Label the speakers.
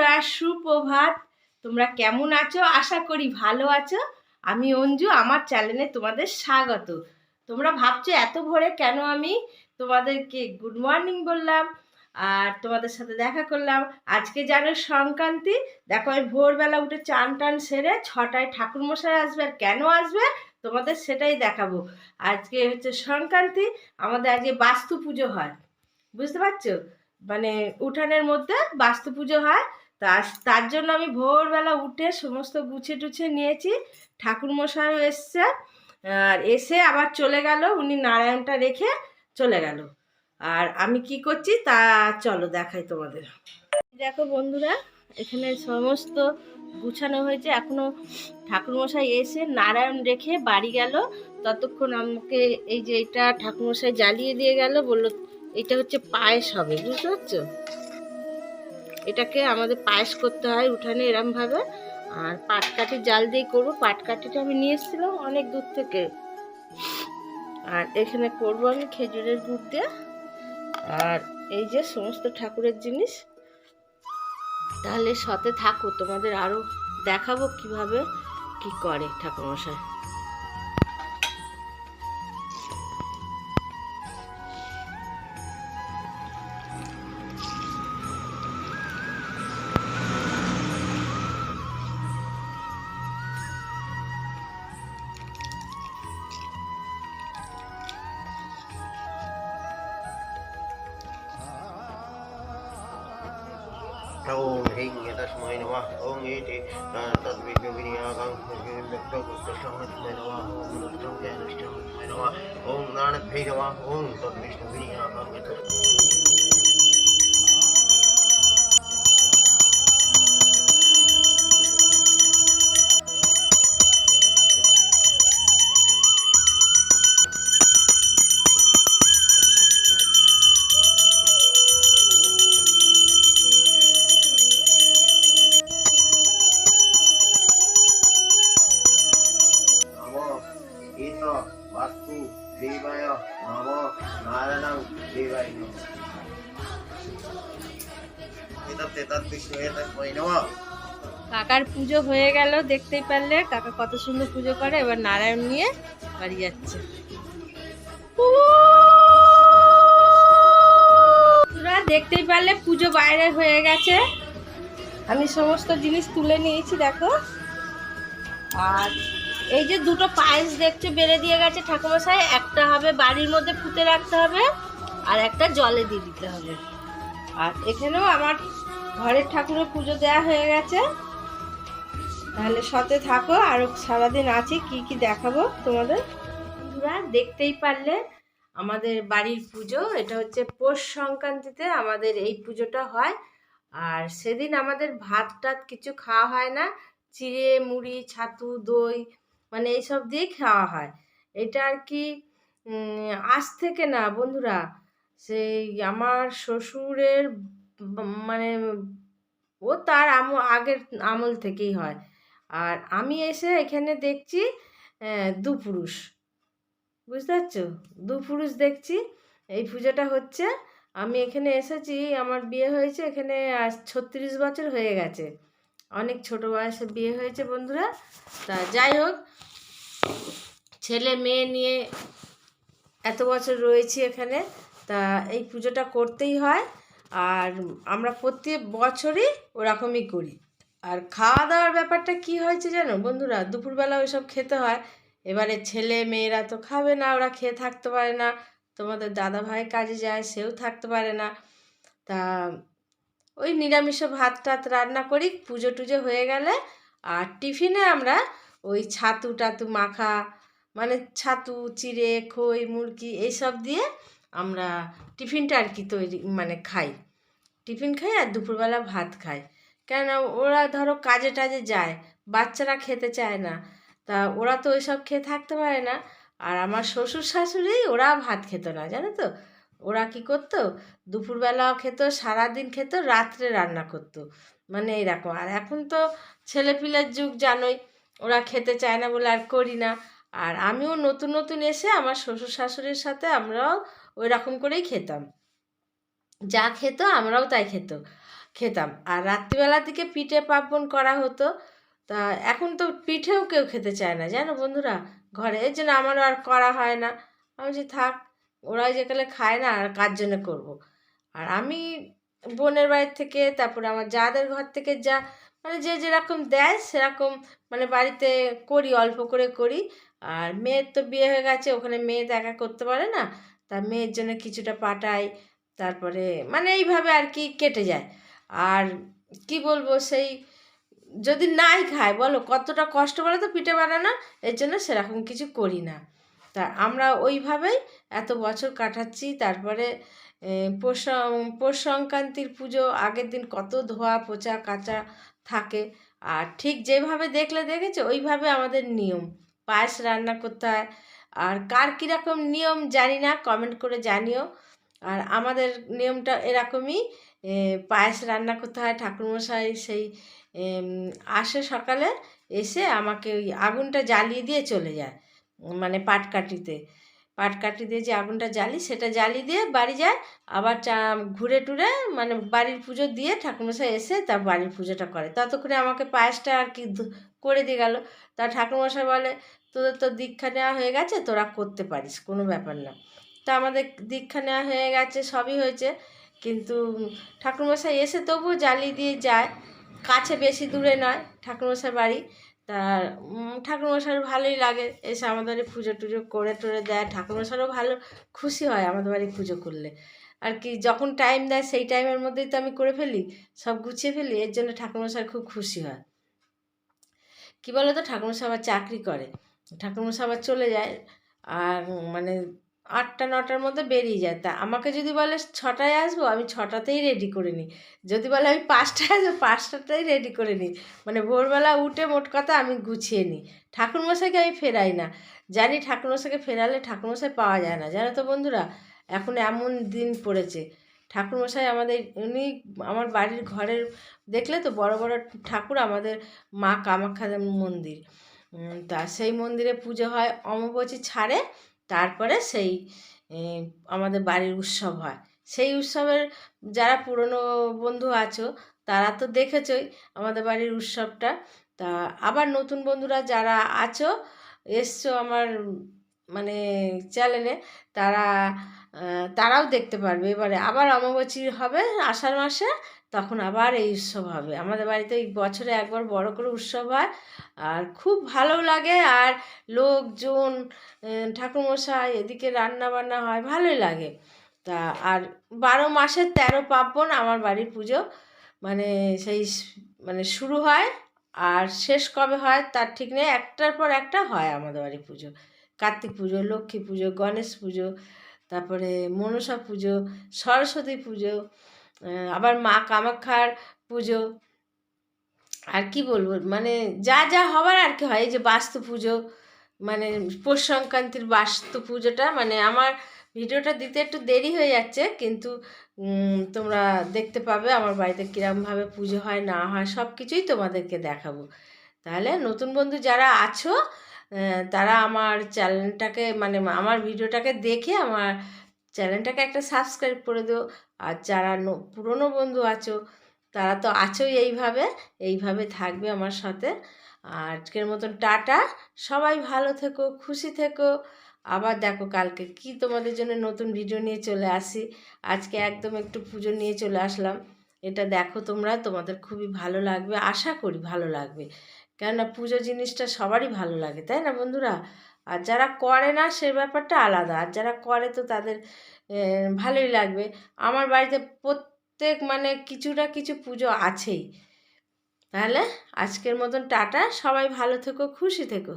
Speaker 1: বন্ধুরা, সুপ্রভাত। তোমরা কেমন আছো? আশা করি ভালো আছো। আমি অঞ্জু, আমার চ্যানেলে তোমাদের স্বাগত। তোমরা ভাবছ, এত ভোরে কেন আমি তোমাদেরকে গুড মর্নিং বললাম, আর তোমাদের সাথে দেখা করলাম? আজকে জানো সংক্রান্তি? দেখো আমি ভোরবেলা উঠে চান টান সেরে ছটায় ঠাকুরমশাই আসবে আর কেন আসবে? তোমাদের সেটাই দেখাবো। আজকে হচ্ছে সংক্রান্তি, আমাদের আজকে বাস্তু পুজো হয়। বুঝতে পারছ? মানে উঠানের মধ্যে বাস্তু পুজো হয়। তা তার জন্য আমি ভোরবেলা উঠে সমস্ত গুছিয়ে টুছে নিয়েছি। ঠাকুরমশাইও এসছে, আর এসে আবার চলে গেল, উনি নারায়ণটা রেখে চলে গেল। আর আমি কি করছি, তা চলো দেখাই তোমাদের। দেখো বন্ধুরা, এখানে সমস্ত গুছানো হয়েছে। এখনও ঠাকুরমশাই এসে নারায়ণ রেখে বাড়ি গেল। ততক্ষণ আমাকে এই যে এটা ঠাকুরমশাই জ্বালিয়ে দিয়ে গেল, বলল এটা হচ্ছে পায়েস হবে, বুঝতে পারছ? এটাকে আমাদের পায়েস করতে হয় উঠানে এরমভাবে। আর পাটকাঠি জাল দিয়ে করব। পাটকাঠিটা আমি নিয়ে এসেছিলাম অনেক দূর থেকে। আর এখানে করব আমি খেজুরের গুড় দিয়ে। আর এই যে সমস্ত ঠাকুরের জিনিস। তাহলে সাথে থাকো, তোমাদের আরও দেখাবো কীভাবে কি করে ঠাকুরমশাই।
Speaker 2: ॐ ह्रीं तस्मै नमः ॐ एति तद्विघ्नविनियागं व्यक्तपुस्तस्मै नमः ॐ नष्टं च नष्टं नमः ॐ नाणभ्यै नमः ॐ तद्विष्णुविनियागं ईश वास्तु देवाय नमो नारायणं देवाय नमः एतत् एतत् विष्णु एतस्मै नमः
Speaker 1: কাকার পুজো হয়ে গেল দেখতেই পারলে কাকা কত সুন্দর পুজো করে এবার নারায়ণ নিয়ে বাড়ি যাচ্ছে তোরা দেখতেই পারলে পুজো বাইরে হয়ে গেছে আমি সমস্ত জিনিস তুলে নিয়েছি দেখো আর এই যে দুটো পায়েস দেখছ, বেড়ে দিয়ে গেছে ঠাকুমশাই একটা হবে বাড়ির মধ্যে পুঁতে রাখতে হবে, আর একটা জলে দিয়ে দিতে হবে। আর এখানেও আমার ঘরের ঠাকুরের পুজো দেওয়া হয়ে গেছে। তাহলে সাথে থাকো আরও সারাদিন আছি, কি কি দেখাবো তোমাদের? বন্ধুরা দেখতেই পারলে আমাদের বাড়ির পুজো। এটা হচ্ছে পৌষ সংক্রান্তিতে আমাদের এই পুজোটা হয়। আর সেদিন আমাদের ভাত টাত কিছু খাওয়া হয় না। চিড়ে, মুড়ি, ছাতু, দই মানে এইসব দিয়েই খাওয়া হয়। এটা আর কি আজ থেকে না বন্ধুরা, সেই আমার শ্বশুরের মানে ও তার আগের আমল থেকেই হয়। আর আমি এসে এখানে দেখছি দুপুরুষ বুঝতে পারছ? দুপুরুষ দেখছি, এই পুজোটা হচ্ছে। আমি এখানে এসেছি, আমার বিয়ে হয়েছে, এখানে ছত্রিশ বছর হয়ে গেছে। অনেক ছোট বয়সে বিয়ে হয়েছে বন্ধুরা। তা যাই হোক, ছেলে মেয়ে নিয়ে এত বছর রয়েছি এখানে। তা এই পুজোটা করতেই হয় আর আমরা প্রত্যেক বছরই ওরকমই করি। আর খাওয়া দাওয়ার ব্যাপারটা কি হয়েছে জানো বন্ধুরা? দুপুরবেলা ওইসব খেতে হয়। এবারে ছেলে মেয়েরা তো খাবে না, ওরা খেয়ে থাকতে পারে না। তোমাদের দাদা ভাই কাজে যায়, সেও থাকতে পারে না। তা ওই নিরামিষ ভাত টাত রান্না করি, পুজো টুজো হয়ে গেলে, আর টিফিনে আমরা ওই ছাতু টাতু মাখা মানে ছাতু, চিড়ে, খই, মুরগি এইসব দিয়ে আমরা টিফিনটা আর কি তৈরি মানে খাই। টিফিন খাই আর দুপুরবেলা ভাত খাই। কেন ওরা ধরো কাজে টাজে যায়, বাচ্চারা খেতে চায় না, তা ওরা তো ওইসব খেয়ে থাকতে পারে না। আর আমার শ্বশুর শাশুড়ি ওরা ভাত খেত না, জানো তো? ওরা কি করতো? দুপুরবেলাও খেত, সারাদিন খেত, রাত্রে রান্না করতো। মানে এরকম। আর এখন তো ছেলেপিলের যুগ জানোই, ওরা খেতে চায় না বলে আর করি না। আর আমিও নতুন নতুন এসে আমার শ্বশুর শাশুড়ির সাথে আমরাও ওই রকম করেই খেতাম। যা খেত আমরাও তাই খেত, খেতাম। আর রাত্রিবেলার দিকে পিঠে পার্বণ করা হতো। তা এখন তো পিঠেও কেউ খেতে চায় না। জানো বন্ধুরা, ঘরে এর জন্য আমারও আর করা হয় না। আমি যে থাক ওরাই যেকালে খায় না, আর কার জন্য করব? আর আমি বোনের বাড়ির থেকে, তারপরে আমার যাদের ঘর থেকে যা মানে যে যেরকম দেয় সেরকম মানে বাড়িতে করি, অল্প করে করি। আর মেয়ের তো বিয়ে হয়ে গেছে, ওখানে মেয়ে দেখা করতে পারে না। তা মেয়ের জন্য কিছুটা পাঠাই, তারপরে মানে এইভাবে আর কি কেটে যায়। আর কি বলব, সেই যদি নাই খায়, বলো কতটা কষ্ট বলো তো পিঠে বানানো, এর জন্য সেরকম কিছু করি না। তা আমরা ওইভাবেই এত বছর কাটাচ্ছি। তারপরে পৌষ পৌষ সংক্রান্তির পুজো, আগের দিন কত ধোয়া পোচা কাচা থাকে। আর ঠিক যেভাবে দেখলে দেখেছে, ওইভাবে আমাদের নিয়ম। পায়েস রান্না করতে হয়। আর কার কীরকম নিয়ম জানি না কমেন্ট করে জানিও। আর আমাদের নিয়মটা এরকমই পায়েস রান্না করতে হয়, ঠাকুরমশাই সেই আসে সকালে, এসে আমাকে ওই আগুনটা জ্বালিয়ে দিয়ে চলে যায়। মানে পাটকাঠিতে পাটকাঠি দিয়ে যে আগুনটা জ্বালি, সেটা জ্বালিয়ে দিয়ে বাড়ি যায়, আবার চা, ঘুরে টুরে মানে বাড়ির পুজো দিয়ে ঠাকুরমশাই এসে তার বাড়ির পুজোটা করে। ততক্ষণে আমাকে পায়েসটা আর কি করে দিয়ে গেল। তা ঠাকুরমশাই বলে, তোদের তো দীক্ষা নেওয়া হয়ে গেছে, তোরা করতে পারিস, কোনো ব্যাপার না। তা আমাদের দীক্ষা নেওয়া হয়ে গেছে, সবই হয়েছে। কিন্তু ঠাকুরমশাই এসে তবুও জ্বালিয়ে দিয়ে যায়। কাছে বেশি দূরে নয়, ঠাকুরমশাই বাড়ি। তা উম, ঠাকুরমশাইয়ের ভালোই লাগে। এসে আমাদের বাড়ি পুজো টুজো করে টরে দেয়। ঠাকুরমশাইও ভালো খুশি হয় আমাদের বাড়ি পুজো করলে। আর কি যখন টাইম দেয় সেই টাইমের মধ্যেই তো আমি করে ফেলি সব গুছিয়ে ফেলি এর জন্য ঠাকুরমশাই খুব খুশি হয়। কী বলো তো ঠাকুরমশাই আবার চাকরি করে। ঠাকুরমশাই আবার চলে যায়। আর মানে আটটা, নটার মধ্যে বেরিয়ে যায়। তা আমাকে যদি বলে ছটায় আসব, আমি ছটাতেই রেডি করে নিই। যদি বলে আমি পাঁচটায় আসব, পাঁচটাতেই রেডি করে নিই। মানে ভোরবেলা উঠে মোট কথা আমি গুছিয়ে নিই। ঠাকুরমশাইকে আমি ফেরাই না। জানি ঠাকুরমশাইকে ফেরালে ঠাকুরমশাই পাওয়া যায় না। জানো তো বন্ধুরা, এখন এমন দিন পড়েছে। ঠাকুরমশাই আমাদের, উনি আমার বাড়ির ঘরের, দেখলে তো বড় বড় ঠাকুর আমাদের মা কামাখ্যা মন্দির। তা সেই মন্দিরে পুজো হয় অমাবস্যা ছাড়ে। তারপরে সেই আমাদের বাড়ির উৎসব হয়। সেই উৎসবের যারা পুরনো বন্ধু আছো, তারা তো দেখেছই আমাদের বাড়ির উৎসবটা। তা আবার নতুন বন্ধুরা যারা আছো, এসছো আমার মানে চ্যানেলে তারা তারাও দেখতে পারবে। এবারে আবার অমাবস্যা হবে আষাঢ় মাসে। তখন আবার এই উৎসব হবে। আমাদের বাড়িতে এই বছরে একবার বড় করে উৎসব হয় আর খুব ভালো লাগে আর লোকজন ঠাকুরমশাই এদিকে রান্না বান্না হয়, ভালোই লাগে। তা, আর বারো মাসের তেরো পার্বণ আমার বাড়ির পুজো মানে সেই মানে শুরু হয় আর শেষ কবে হয় তার ঠিক নেই, একটার পর একটা হয় আমাদের বাড়ির পুজো। কার্তিক পুজো, লক্ষ্মী পুজো, গণেশ পুজো, তারপরে মনসা পুজো, সরস্বতী পুজো আবার মা কামাখ্যার পুজো। আর কি বলব? মানে যা যা হবার আর কি হয়। এই যে বাস্তু পুজো মানে পৌষ সংক্রান্তির বাস্তু পুজোটা মানে আমার ভিডিওটা দিতে একটু দেরি হয়ে যাচ্ছে, কিন্তু তোমরা দেখতে পাবে আমার বাড়িতে কীরকমভাবে পুজো হয়, না হয় সব কিছুই তোমাদেরকে দেখাবো। তাহলে নতুন বন্ধু যারা আছো তারা আমার চ্যানেলটাকে মানে আমার ভিডিওটাকে দেখে আমার চ্যানেলটাকে একটা সাবস্ক্রাইব করে দিও। আর যারা পুরনো বন্ধু আছো, তারা তো আছোই এইভাবে এইভাবে থাকবে আমার সাথে। আজকের মতন টাটা। সবাই ভালো থেকো, খুশি থেকো। আবার দেখো কালকে কি তোমাদের জন্য নতুন ভিডিও নিয়ে চলে আসি। আজকে একদম একটু পুজো নিয়ে চলে আসলাম। এটা দেখো তোমরা, তোমাদের খুবই ভালো লাগবে। আশা করি ভালো লাগবে। কেননা পুজো জিনিসটা সবারই ভালো লাগে, তাই না বন্ধুরা? আর যারা করে না সে ব্যাপারটা আলাদা, আর যারা করে তো তাদের ভালোই লাগবে। আমার বাড়িতে প্রত্যেক মানে কিছু না কিছু পুজো আছেই। তাহলে আজকের মতন টাটা, সবাই ভালো থেকো, খুশি থেকো।